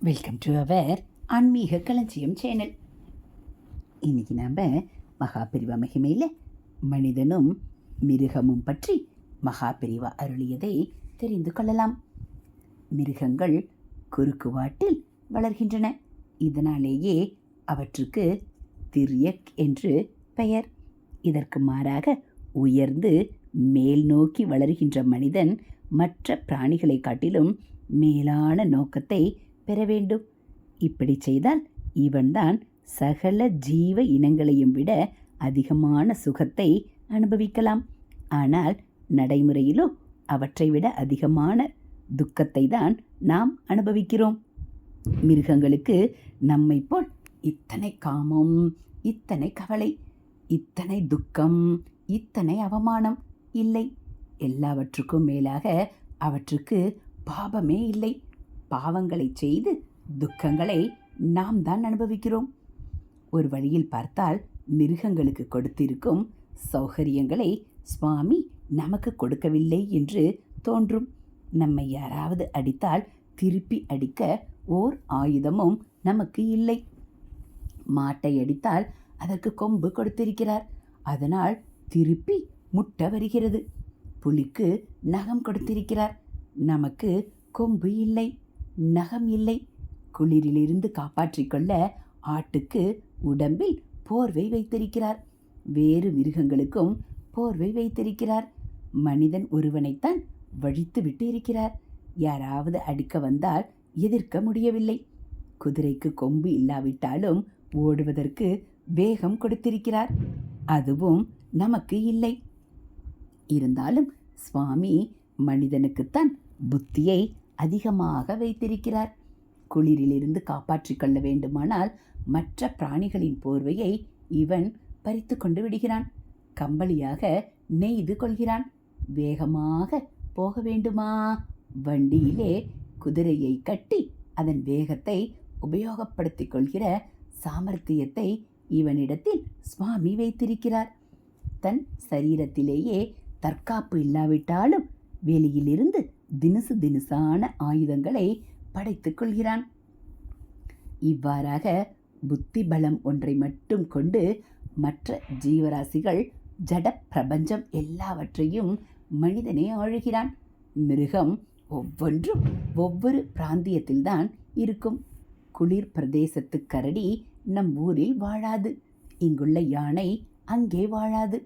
Welcome to our ஆன்மீக களஞ்சியம் channel இன்னைக்கு நாம் மகாபிரிவா மகிமையில் மனிதனும் மிருகமும் பற்றி மகாபிரிவா அருளியதை தெரிந்து கொள்ளலாம். மிருகங்கள் குறுக்குவாட்டில் வளர்கின்றன. இதனாலேயே அவற்றுக்கு திரியக் என்று பெயர். இதற்கு மாறாக உயர்ந்து மேல் நோக்கி வளர்கின்ற மனிதன் மற்ற பிராணிகளை காட்டிலும் மேலான நோக்கத்தை பெற வேண்டும். இப்படி செய்தால் இவன்தான் சகல ஜீவ இனங்களையும் விட அதிகமான சுகத்தை அனுபவிக்கலாம். ஆனால் நடைமுறையிலோ அவற்றை விட அதிகமான துக்கத்தை தான் நாம் அனுபவிக்கிறோம். மிருகங்களுக்கு நம்மை போல் இத்தனை காமம் இத்தனை கவலை இத்தனை துக்கம் இத்தனை அவமானம் இல்லை. எல்லாவற்றுக்கும் மேலாக அவற்றுக்கு பாபமே இல்லை. பாவங்களை செய்து துக்கங்களை நாம் தான் அனுபவிக்கிறோம். ஒரு வழியில் பார்த்தால் மிருகங்களுக்கு கொடுத்திருக்கும் சௌகரியங்களை சுவாமி நமக்கு கொடுக்கவில்லை என்று தோன்றும். நம்மை யாராவது அடித்தால் திருப்பி அடிக்க ஓர் ஆயுதமும் நமக்கு இல்லை. மாட்டை அடித்தால் அதற்கு கொம்பு கொடுத்திருக்கிறார். அதனால் திருப்பி முட்டை வருகிறது. புலிக்கு நகம் கொடுத்திருக்கிறார். நமக்கு கொம்பு இல்லை. நகம் இல்லை. குளிரிலிருந்து காப்பாற்றிக் கொள்ள ஆட்டுக்கு உடம்பில் போர்வை வைத்திருக்கிறார். வேறு மிருகங்களுக்கும் போர்வை வைத்திருக்கிறார். மனிதன் ஒருவனைத்தான் வழித்து விட்டு இருக்கிறார் யாராவது அடிக்க வந்தால் எதிர்க்க முடியவில்லை. குதிரைக்கு கொம்பு இல்லாவிட்டாலும் ஓடுவதற்கு வேகம் கொடுத்திருக்கிறார். அதுவும் நமக்கு இல்லை. இருந்தாலும் சுவாமி மனிதனுக்குத்தான் புத்தியை அதிகமாக வைத்திருக்கிறார். குளிரிலிருந்து காப்பாற்றிக் கொள்ள வேண்டுமானால் மற்ற பிராணிகளின் போர்வையை இவன் பறித்து கொண்டு விடுகிறான். கம்பளியாக நெய்து கொள்கிறான். வேகமாக போக வேண்டுமா? வண்டியிலே குதிரையை கட்டி அதன் வேகத்தை உபயோகப்படுத்திக் கொள்கிற சாமர்த்தியத்தை இவனிடத்தில் சுவாமி வைத்திருக்கிறார். தன் சரீரத்திலேயே தற்காப்பு இல்லாவிட்டாலும் வெளியிலிருந்து தினுசு தினுசான ஆயுதங்களை படைத்துக் கொள்கிறான். இவ்வாறாக புத்தி பலம் ஒன்றை மட்டும் கொண்டு மற்ற ஜீவராசிகள் ஜட பிரபஞ்சம் எல்லாவற்றையும் மனிதனே ஆழுகிறான் மிருகம் ஒவ்வொன்றும் ஒவ்வொரு பிராந்தியத்தில்தான் இருக்கும். குளிர் பிரதேசத்து கரடி நம் ஊரில் வாழாது. இங்குள்ள யானை அங்கே வாழாது.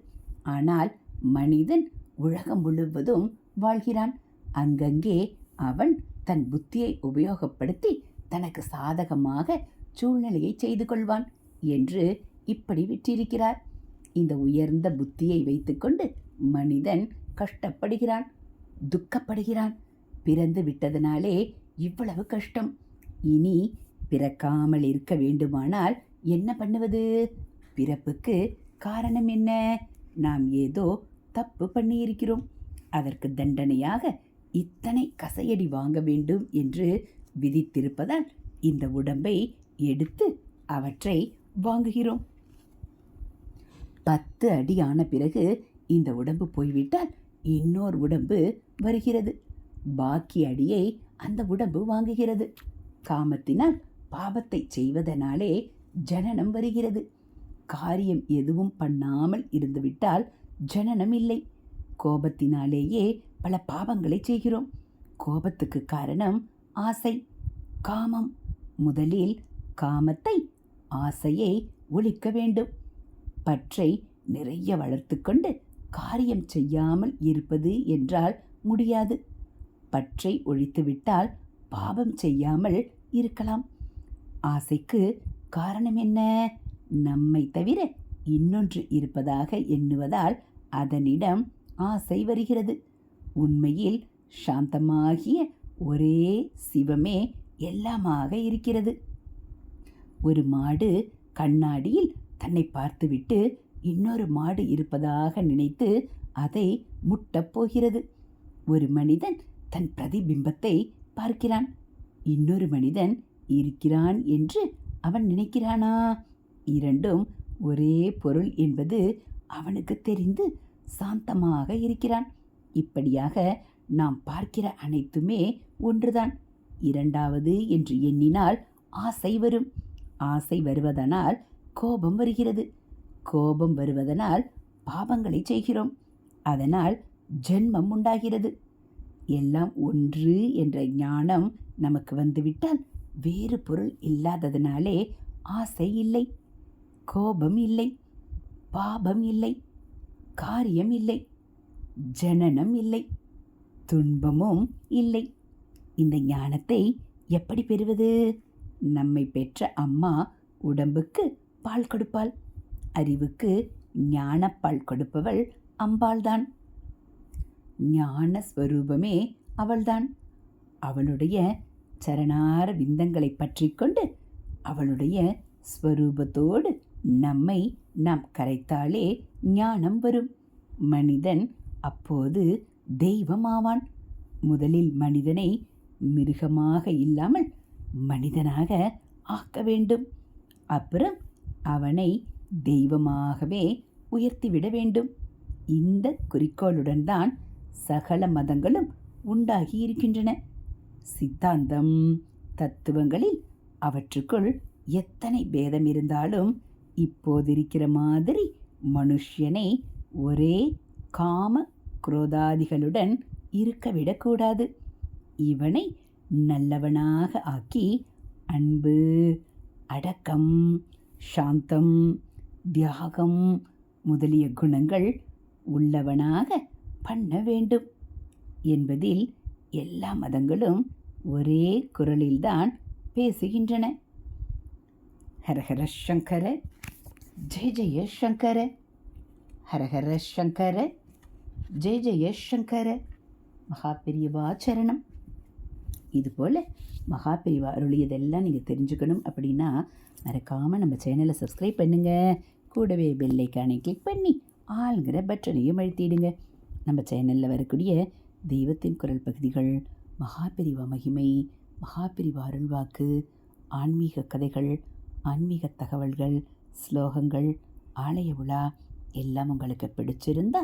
ஆனால் மனிதன் உலகம் முழுவதும் வாழ்கிறான். அங்கங்கே அவன் தன் புத்தியை உபயோகப்படுத்தி தனக்கு சாதகமாக சூழ்நிலையை செய்து கொள்வான் என்று இப்படி விற்றிருக்கிறார். இந்த உயர்ந்த புத்தியை வைத்துக்கொண்டு மனிதன் கஷ்டப்படுகிறான் துக்கப்படுகிறான். பிறந்து விட்டதனாலே இவ்வளவு கஷ்டம். இனி பிறக்காமல் இருக்க வேண்டுமானால் என்ன பண்ணுவது? பிறப்புக்கு காரணம் என்ன? நாம் ஏதோ தப்பு பண்ணியிருக்கிறோம். அதற்கு தண்டனையாக இத்தனை கசையடி வாங்க வேண்டும் என்று விதித்திருப்பதால் இந்த உடம்பை எடுத்து அவற்றை வாங்குகிறோம். பத்து அடி ஆன பிறகு இந்த உடம்பு போய்விட்டால் இன்னொரு உடம்பு வருகிறது. பாக்கி அடியை அந்த உடம்பு வாங்குகிறது. காமத்தினால் பாவத்தை செய்வதனாலே ஜனனம் வருகிறது. காரியம் எதுவும் பண்ணாமல் இருந்துவிட்டால் ஜனனம் இல்லை கோபத்தினாலேயே பல பாவங்களை செய்கிறோம். கோபத்துக்கு காரணம் ஆசை. காமம். முதலில் காமத்தை ஆசையை ஒழிக்க வேண்டும். பற்றை நிறைய வளர்த்து கொண்டு காரியம் செய்யாமல் இருப்பது என்றால் முடியாது. பற்றை ஒழித்துவிட்டால் பாவம் செய்யாமல் இருக்கலாம். ஆசைக்கு காரணம் என்ன? நம்மை தவிர இன்னொன்று இருப்பதாக எண்ணுவதால் அதனிடம் ஆசை வருகிறது. உண்மையில் சாந்தமாகிய ஒரே சிவமே எல்லாமாக இருக்கிறது. ஒரு மாடு கண்ணாடியில் தன்னை பார்த்துவிட்டு இன்னொரு மாடு இருப்பதாக நினைத்து அதை முட்டப் போகிறது. ஒரு மனிதன் தன் பிரதிபிம்பத்தை பார்க்கிறான். இன்னொரு மனிதன் இருக்கிறான் என்று அவன் நினைக்கிறானா? இரண்டும் ஒரே பொருள் என்பது அவனுக்கு தெரிந்து சாந்தமாக இருக்கிறான். இப்படியாக நாம் பார்க்கிற அனைத்துமே ஒன்றுதான். இரண்டாவது என்று எண்ணினால் ஆசை வரும். ஆசை வருவதனால் கோபம் வருகிறது. கோபம் வருவதனால் பாபங்களை செய்கிறோம். அதனால் ஜென்மம் உண்டாகிறது. எல்லாம் ஒன்று என்ற ஞானம் நமக்கு வந்துவிட்டால் வேறு பொருள் இல்லாததனாலே ஆசை இல்லை. கோபம் இல்லை. பாபம் இல்லை. காரியம் இல்லை. ஜனனம் இல்லை துன்பமும் இல்லை. இந்த ஞானத்தை எப்படி பெறுவது? நம்மை பெற்ற அம்மா உடம்புக்கு பால் கொடுப்பாள். அறிவுக்கு ஞானப்பால் கொடுப்பவள் அம்பாள்தான். ஞான ஸ்வரூபமே அவள்தான். அவளுடைய சரணார விந்தங்களை பற்றி கொண்டு அவளுடைய ஸ்வரூபத்தோடு நம்மை நாம் கரைத்தாலே ஞானம் வரும். மனிதன் அப்போது தெய்வமாவான். முதலில் மனிதனை மிருகமாக இல்லாமல் மனிதனாக ஆக்க வேண்டும். அப்புறம் அவனை தெய்வமாகவே உயர்த்திவிட வேண்டும். இந்த குறிக்கோளுடன் தான் சகல மதங்களும் உண்டாகி இருக்கின்றன. சித்தாந்தம் தத்துவங்களில் அவற்றுக்குள் எத்தனை பேதம் இருந்தாலும் இப்போதிருக்கிற மாதிரி மனுஷனை ஒரே காம குரோதாதிகளுடன் இருக்க விடக்கூடாது இவனை நல்லவனாக ஆக்கி அன்பு அடக்கம் சாந்தம் தியாகம் முதலிய குணங்கள் உள்ளவனாக பண்ண வேண்டும் என்பதில் எல்லா மதங்களும் ஒரே குரலில்தான் பேசுகின்றன. ஹரஹர சங்கர ஜெய ஜெய சங்கர ஹரஹர சங்கர. ஜெய ஜெய சங்கர மகாபெரியவா சரணம். இதுபோல் மகாபெரிவா அருளியதெல்லாம் நீங்கள் தெரிஞ்சுக்கணும் அப்படின்னா மறக்காமல் நம்ம சேனலை சப்ஸ்கிரைப் பண்ணுங்கள் கூடவே பெல்லைக்கானை கிளிக் பண்ணி ஆளுங்கிற பட்டனையும் அழுத்திடுங்க. நம்ம சேனலில் வரக்கூடிய தெய்வத்தின் குரல் பகுதிகள் மகாபெரிவா மகிமை மகாபெரிவா அருள்வாக்கு ஆன்மீக கதைகள் ஆன்மீக தகவல்கள் ஸ்லோகங்கள் ஆலய விழா எல்லாம் உங்களுக்கு பிடிச்சிருந்தா